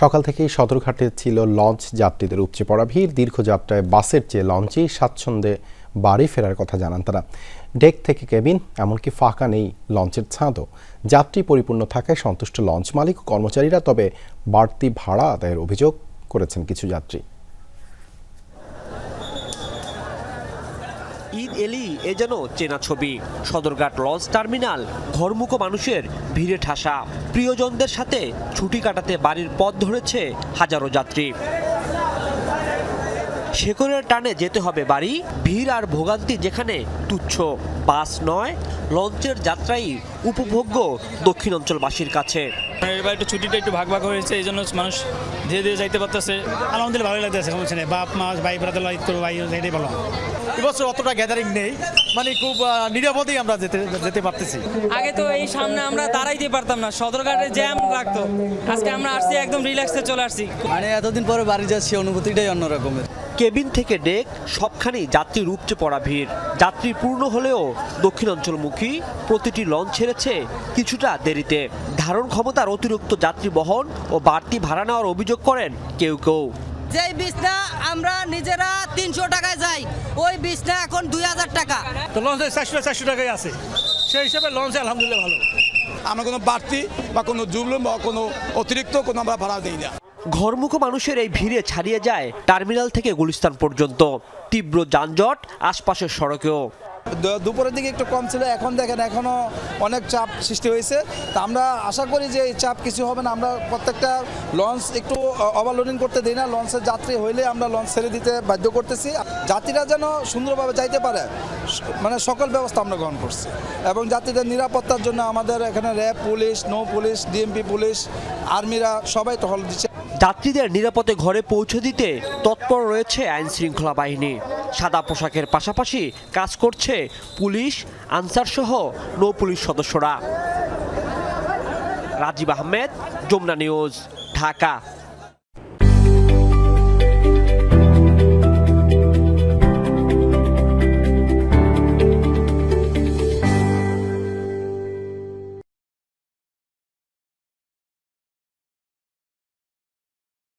সকাল থেকেই সদরঘাটে ছিল লঞ্চ যাত্রীদের উপচে পড়া ভিড়। দীর্ঘ যাত্রায় বাসের চেয়ে লঞ্চেই স্বাচ্ছন্দ্যে বাড়ি ফেরার কথা জানান তারা। ডেক থেকে কেবিন, এমনকি ফাঁকা নেই লঞ্চের ছাঁদও। যাত্রী পরিপূর্ণ থাকায় সন্তুষ্ট লঞ্চ মালিক ও কর্মচারীরা, তবে বাড়তি ভাড়া আদায়ের অভিযোগ করেছেন কিছু যাত্রী। ঈদ এলি এ যেন চেনা ছবি। সদরঘাট লঞ্চ টার্মিনাল, ঘরমুখো মানুষের ভিড়ে ঠাসা। প্রিয়জনদের সাথে ছুটি কাটাতে বাড়ির পথ ধরেছে হাজারো যাত্রী। শেকরের টানে যেতে হবে বাড়ি ভিড় আর ভোগান্তি যেখানে তুচ্ছ। বাস নয় লঞ্চের যাত্রাই উপভোগ্য দক্ষিণাঞ্চলবাসীর কাছে। এবার একটু ছুটিটা একটু ভাগ ভাগ হয়েছে এই জন্য মানুষ ধীরে ধীরে যাইতে পারতেছে। আলহামদুলিল্লাহ ভালোই লাগতেছে সমস্যা নেই বাপ মা ভাই ব্রাদার ঈদ করব ভাই এটাই ভালো এবছর অতটা গ্যাদারিং নেই মানে খুব নিরাপদেই আমরা যেতে যেতে পারতেছি। আগে তো এই সামনে আমরা দাঁড়াইতে পারতাম না সদরঘাটে জ্যাম লাগতো। আজকে আমরা আসছি একদম রিল্যাক্সে চলে আসছি। মানে এতদিন পরে বাড়ি যাচ্ছি অনুভূতিটাই অন্যরকমের। কেবিন থেকে ডেক সবখানেই যাত্রীর উপচে পড়া ভিড়। যাত্রী পূর্ণ হলেও দক্ষিণাঞ্চলমুখী প্রতিটি লঞ্চ ছেড়েছে কিছুটা দেরিতে। ধারণ ক্ষমতার অতিরিক্ত যাত্রী বহন ও বাড়তি ভাড়া নেওয়ার অভিযোগ করেন কেউ কেউ। যেই বীজটা আমরা নিজেরা তিনশো টাকায় যাই ওই বীজটা এখন দুই হাজার টাকা। তো লঞ্চে চারশো চারশো টাকায় আছে। সেই হিসাবে লঞ্চে আলহামদুলিল্লাহ ভালো। আমরা কোনো বাড়তি বা কোনো জুবলুম বা কোনো অতিরিক্ত কোনো আমরা ভাড়া দিই না। ঘরমুখো মানুষের এই ভিড়ে ছাড়িয়ে যায় টার্মিনাল থেকে গুলিস্তান পর্যন্ত। তীব্র যানজট আশপাশের সড়কেও। দুপুরের দিকে একটু কম ছিল, এখন দেখেন এখনও অনেক চাপ সৃষ্টি হয়েছে। তা আমরা আশা করি যে এই চাপ কিছু হবে না, আমরা প্রত্যেকটা লঞ্চ একটু ওভারলোডিং করতে দিই না। লঞ্চের যাত্রী হইলে আমরা লঞ্চ ছেড়ে দিতে বাধ্য করতেছি। যাত্রীরা যেন সুন্দরভাবে যাইতে পারে মানে সকল ব্যবস্থা আমরা গ্রহণ করছি। এবং যাত্রীদের নিরাপত্তার জন্য আমাদের এখানে র্যাব পুলিশ, নৌ পুলিশ, ডিএমপি পুলিশ, আর্মিরা সবাই টহল দিচ্ছে। যাত্রীদের নিরাপদে ঘরে পৌঁছে দিতে তৎপর রয়েছে আইন শৃঙ্খলা বাহিনী। সাদা পোশাকের পাশাপাশি কাজ করছে পুলিশ আনসার সহ নৌ পুলিশ সদস্যরা। রাজীব আহমেদ, যমুনা নিউজ, ঢাকা।